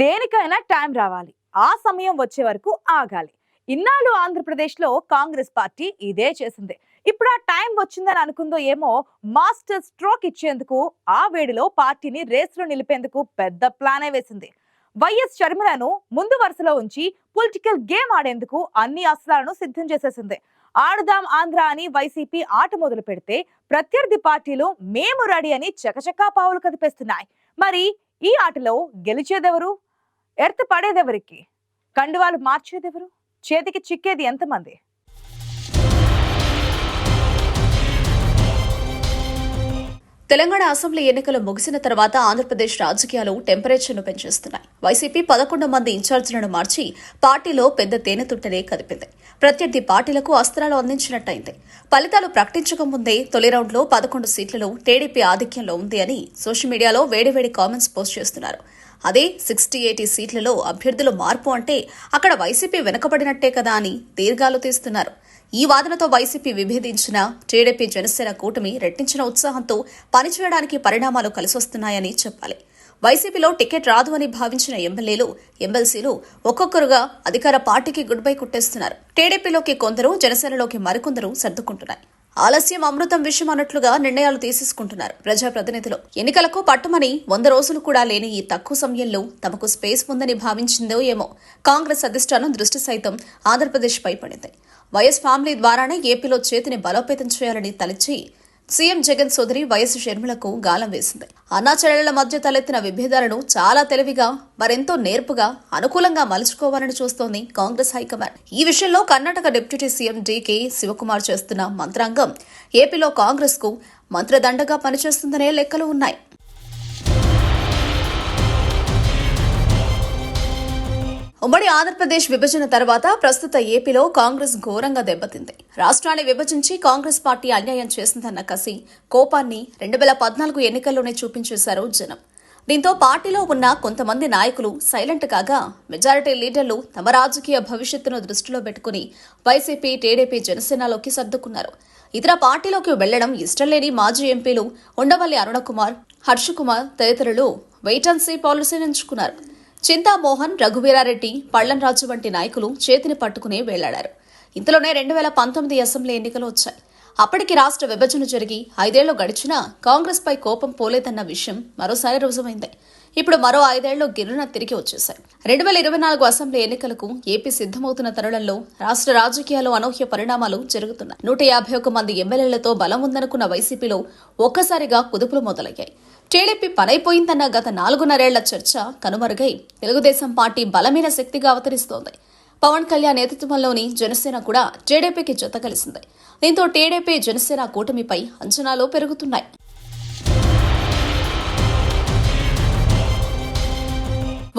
దేనికైనా టైం రావాలి. ఆ సమయం వచ్చే వరకు ఆగాలి. ఇన్నాళ్ళు ఆంధ్రప్రదేశ్లో కాంగ్రెస్ పార్టీ ఇదే చేసింది. ఇప్పుడు ఆ టైం వచ్చిందని అనుకుందో ఏమో మాస్టర్ స్ట్రోక్ ఇచ్చేందుకు ఆ వేడిలో పార్టీని రేసులో నిలిపేందుకు పెద్ద ప్లానే వేసింది. వైఎస్ షర్మిలను ముందు వరుసలో ఉంచి పొలిటికల్ గేమ్ ఆడేందుకు అన్ని అస్త్రాలను సిద్ధం చేసేసింది. ఆడుదాం ఆంధ్ర అని వైసీపీ ఆట మొదలు పెడితే ప్రత్యర్థి పార్టీలు మేము రెడీ అని చకచకా పావులు కదిపేస్తున్నాయి. మరి ఈ ఆటలో గెలిచేదెవరు? ఎర్త్ పడేదెవరికి? కండువాలు మార్చేదెవరు? చేతికి చిక్కేది ఎంతమంది? తెలంగాణ అసెంబ్లీ ఎన్నికలు ముగిసిన తర్వాత ఆంధ్రప్రదేశ్ రాజకీయాలు టెంపరేచర్ను పెంచేస్తున్నాయి. వైసీపీ పదకొండు మంది ఇన్ఛార్జీలను మార్చి పార్టీలో పెద్ద తేనెతుట్టనే కదిపింది. ప్రత్యర్థి పార్టీలకు అస్త్రాలు అందించినట్టయింది. ఫలితాలు ప్రకటించకముందే తొలి రౌండ్లో పదకొండు సీట్లలో టీడీపీ ఆధిక్యంలో ఉంది అని సోషల్ మీడియాలో వేడివేడి కామెంట్స్ పోస్ట్ చేస్తున్నారు. అదే సిక్స్టీ ఎయిటీ సీట్లలో అభ్యర్థులు మార్పు అంటే అక్కడ వైసీపీ వెనుకబడినట్టే కదా అని దీర్ఘాలు తీస్తున్నారు. ఈ వాదనతో వైసీపీ విభేదించిన టీడీపీ జనసేన కూటమి రెట్టించిన ఉత్సాహంతో పనిచేయడానికి పరిణామాలు కలిసొస్తున్నాయని చెప్పాలి. వైసీపీలో టికెట్ రాదు అని భావించిన ఎమ్మెల్యేలు ఎమ్మెల్సీలు ఒక్కొక్కరుగా అధికార పార్టీకి గుడ్ బై కుట్టేస్తున్నారు. టీడీపీలోకి కొందరు జనసేనలోకి మరికొందరు సర్దుకుంటున్నారు ఆలస్యం అమృతం విషయం అన్నట్లుగా నిర్ణయాలు తీసేసుకుంటున్నారు. ప్రజాప్రతినిధులు ఎన్నికలకు పట్టుమని వంద రోజులు కూడా లేని ఈ తక్కువ సమయంలో తమకు స్పేస్ ఉందని భావించిందో ఏమో కాంగ్రెస్ అధిష్టానం దృష్టి సైతం ఆంధ్రప్రదేశ్ పై పడింది వైఎస్ ఫ్యామిలీ ద్వారానే ఏపీలో చేతిని బలోపేతం చేయాలని తలచి సీఎం జగన్ సోదరి వైఎస్ షర్మిలకు గాలం వేసింది. అన్నాచెల్లెళ్ళ మధ్య తలెత్తిన విభేదాలను చాలా తెలివిగా మరెంతో నేర్పుగా అనుకూలంగా మలుచుకోవాలని చూస్తోంది కాంగ్రెస్ హైకమాండ్. ఈ విషయంలో Karnataka deputy CM DK Shivakumar చేస్తున్న మంత్రాంగం ఏపీలో కాంగ్రెస్కు మంత్రదండగా పనిచేస్తుందనే లెక్కలు ఉన్నాయి. ఉమ్మడి ఆంధ్రప్రదేశ్ విభజన తర్వాత ప్రస్తుత ఏపీలో కాంగ్రెస్ ఘోరంగా దెబ్బతింది. రాష్ట్రాన్ని విభజించి కాంగ్రెస్ పార్టీ అన్యాయం చేసిందన్న కసి కోపాన్ని రెండు వేల పద్నాలుగు ఎన్నికల్లోనే చూపించేశారు జనం. దీంతో పార్టీలో ఉన్న కొంతమంది నాయకులు సైలెంట్ కాగా మెజారిటీ లీడర్లు తమ రాజకీయ భవిష్యత్తును దృష్టిలో పెట్టుకుని వైసీపీ టీడీపీ జనసేనలోకి సర్దుకున్నారు. ఇతర పార్టీలోకి వెళ్ళడం ఇష్టం లేని మాజీ ఎంపీలు ఉండవల్లి అరుణకుమార్ హర్షకుమార్ తదితరులు వెయిట్ అండ్ సీ పాలసీని ఎంచుకున్నారు. చింతామోహన్ రఘువీరారెడ్డి పళ్ళంరాజు వంటి నాయకులు చేతిని పట్టుకుని వెళ్ళాడారు. ఇంతలోనే రెండు వేల పంతొమ్మిది అసెంబ్లీ ఎన్నికలు వచ్చాయి. అప్పటికి రాష్ట్ర విభజన జరిగి ఐదేళ్ళు గడిచినా కాంగ్రెస్ పై కోపం పోలేదన్న విషయం మరోసారి రుజువైంది. ఇప్పుడు మరో ఐదేళ్ళు గిరున తిరిగి వచ్చేశాయి. రెండు వేల ఇరవై నాలుగు అసెంబ్లీ ఎన్నికలకు ఏపీ సిద్దమవుతున్న తరుణంలో రాష్ట్ర రాజకీయాల్లో అనూహ్య పరిణామాలు జరుగుతున్నాయి. నూట యాభై ఒక్క మంది ఎమ్మెల్యేలతో బలం ఉందనుకున్న వైసీపీలో ఒక్కసారిగా కుదుపులు మొదలయ్యాయి. టీడీపీ పనైపోయిందన్న గత నాలుగున్నరేళ్ళ చర్చ కనుమరుగై. తెలుగుదేశం పార్టీ బలమైన శక్తిగా అవతరిస్తోంది. పవన్ కళ్యాణ్ నేతృత్వంలోని జనసేన కూడా టీడీపీకి జత కలిసింది. దీంతో టీడీపీ జనసేన కూటమిపై అంచనాలు పెరుగుతున్నాయి.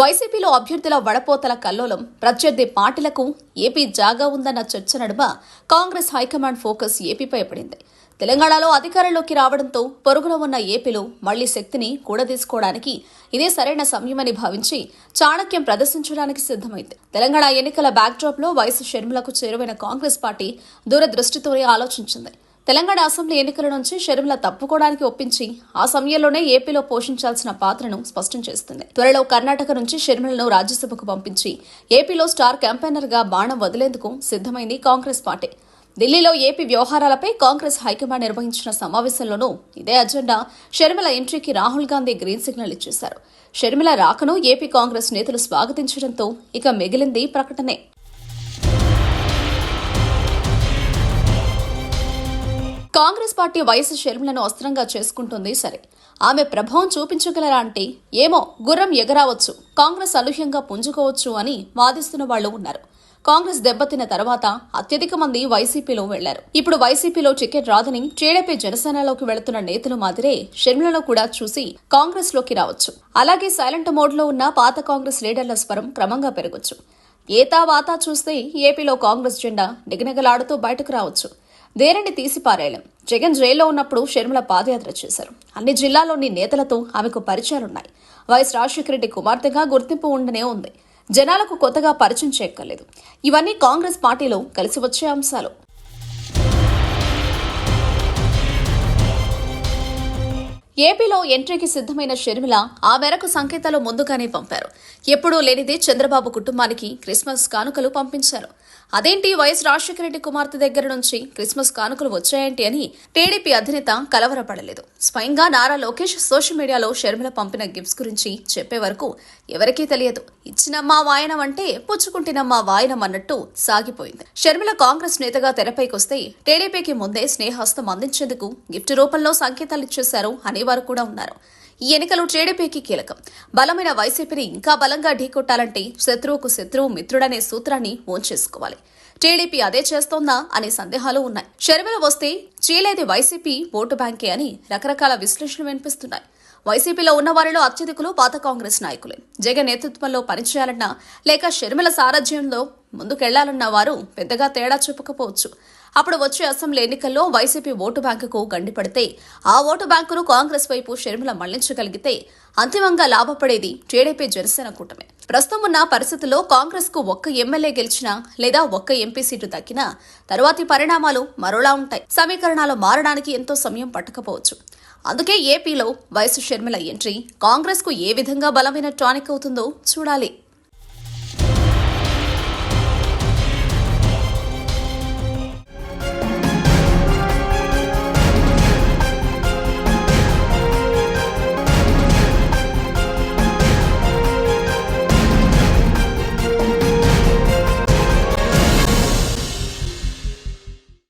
వైసీపీలో అభ్యర్థుల వడపోతల కల్లోలం ప్రత్యర్థి పార్టీలకు ఏపీ జాగా ఉందన్న చర్చ నడుమ కాంగ్రెస్ హైకమాండ్ ఫోకస్ ఏపీపై పడింది. తెలంగాణలో అధికారంలోకి రావడంతో పొరుగున ఉన్న ఏపీలో మళ్ళీ శక్తిని కూడదీసుకోవడానికి ఇదే సరైన సమయమని భావించి చాణక్యం ప్రదర్శించడానికి సిద్దమైంది తెలంగాణ ఎన్నికల బ్యాక్డ్రాప్లో వయసు షర్మిలకు చేరువైన కాంగ్రెస్ పార్టీ దూరదృష్టితోనే ఆలోచించింది. తెలంగాణ అసెంబ్లీ ఎన్నికల నుంచి షర్మిల తప్పుకోవడానికి ఒప్పించి ఆ సమయంలోనే ఏపీలో పోషించాల్సిన పాత్రను స్పష్టం చేస్తుంది. త్వరలో కర్ణాటక నుంచి షర్మిలను రాజ్యసభకు పంపించి ఏపీలో స్టార్ క్యాంపెయినర్గా బాణం వదిలేందుకు సిద్దమైంది కాంగ్రెస్ పార్టీ. ఢిల్లీలో ఏపీ వ్యవహారాలపై కాంగ్రెస్ హైకమాండ్ నిర్వహించిన సమావేశంలోనూ ఇదే అజెండా షర్మిల ఎంట్రీకి రాహుల్ గాంధీ గ్రీన్ సిగ్నల్ ఇచ్చేశారు. షర్మిల రాకను ఏపీ కాంగ్రెస్ నేతలు స్వాగతించడంతో ఇక మిగిలింది ప్రకటనే. కాంగ్రెస్ పార్టీ వయసు షర్మిలను అస్త్రంగా చేసుకుంటుంది సరే. ఆమె ప్రభావం చూపించగలరా అంటే ఏమో గుర్రం ఎగరావచ్చు కాంగ్రెస్ అనూహ్యంగా పుంజుకోవచ్చు అని వాదిస్తున్న వాళ్ళు ఉన్నారు. కాంగ్రెస్ దెబ్బతిన్న తర్వాత అత్యధిక మంది వైసీపీలో వెళ్ళారు. ఇప్పుడు వైసీపీలో టికెట్ రాదని టీడీపీ జనసేనలోకి వెళుతున్న నేతలు మాదిరే షర్మిలను కూడా చూసి కాంగ్రెస్లోకి రావచ్చు. అలాగే సైలెంట్ మోడ్లో ఉన్న పాత కాంగ్రెస్ లీడర్ల స్వరం క్రమంగా పెరగొచ్చు. ఏతా వాతా చూస్తే ఏపీలో కాంగ్రెస్ జెండా నిగనిగలాడుతూ బయటకు రావచ్చు. దేనిని తీసి పారేయలేం జగన్ జైల్లో ఉన్నప్పుడు షర్మిల పాదయాత్ర చేశారు. అన్ని జిల్లాలోని నేతలతో ఆమెకు పరిచయాలున్నాయి. వైఎస్ రాజశేఖర రెడ్డి కుమార్తెగా గుర్తింపు ఉండనే ఉంది. జనాలకు కొత్తగా పరిచయం చేయక్కర్లేదు. ఇవన్నీ కాంగ్రెస్ పార్టీలో కలిసి వచ్చే అంశాలు. ఏపీలో ఎంట్రీకి సిద్ధమైన షర్మిల ఆ మేరకు సంకేతాలు ముందుగానే పంపారు. ఎప్పుడూ లేనిది చంద్రబాబు కుటుంబానికి క్రిస్మస్ కానుకలు పంపించారు. అదేంటి వైఎస్ రాజశేఖర రెడ్డి కుమార్తె దగ్గర నుంచి క్రిస్మస్ కానుకలు వచ్చాయేంటి అని టీడీపీ అధినేత కలవరపడలేదు. స్వయంగా నారా లోకేష్ సోషల్ మీడియాలో షర్మిల పంపిన గిఫ్ట్స్ గురించి చెప్పే వరకు ఎవరికీ తెలియదు. ఇచ్చినమ్మా వాయనం అంటే పుచ్చుకుంటున్నమ్మా వాయనం అన్నట్టు సాగిపోయింది. షర్మిల కాంగ్రెస్ నేతగా తెరపైకి వస్తే టీడీపీకి ముందే స్నేహస్తం అందించేందుకు గిఫ్ట్ రూపంలో సంకేతాలు ఇచ్చేశారు అనేవారు కూడా ఉన్నారు. ఈ ఎన్నికలు టీడీపీకి కీలకం. బలమైన వైసీపీని ఇంకా బలంగా ఢీకొట్టాలంటే శత్రువుకు శత్రువు మిత్రుడనే సూత్రాన్ని ఓంచేసుకోవాలి టీడీపీ అదే చేస్తోందా అనే సందేహాలు ఉన్నాయి. షర్మిల వస్తే చీలేది వైసీపీ ఓటు బ్యాంకే అని రకరకాల విశ్లేషణలు వినిపిస్తున్నాయి. వైసీపీలో ఉన్న వారిలో అత్యధికులు పాత కాంగ్రెస్ నాయకులే. జగన్ నేతృత్వంలో పనిచేయాలన్నా లేక షర్మిల సారథ్యంలో ముందుకెళ్ళాలన్న వారు పెద్దగా తేడా చెప్పకపోవచ్చు అప్పుడు వచ్చే అసెంబ్లీ ఎన్నికల్లో వైసీపీ ఓటు బ్యాంకుకు గండిపడితే ఆ ఓటు బ్యాంకును కాంగ్రెస్ వైపు షర్మిల మళ్ళించగలిగితే అంతిమంగా లాభపడేది టీడీపీ జనసేన కూటమి. ప్రస్తుతం ఉన్న పరిస్థితుల్లో కాంగ్రెస్కు ఒక్క ఎమ్మెల్యే గెలిచినా లేదా ఒక్క ఎంపీ సీటు దక్కినా తరువాతి పరిణామాలు మరోలా ఉంటాయి. సమీకరణాలు మారడానికి ఎంతో సమయం పట్టకపోవచ్చు. అందుకే ఏపీలో వైఎస్ షర్మిల ఎంట్రీ. కాంగ్రెస్కు ఏ విధంగా బలమైన టానిక్ అవుతుందో చూడాలి.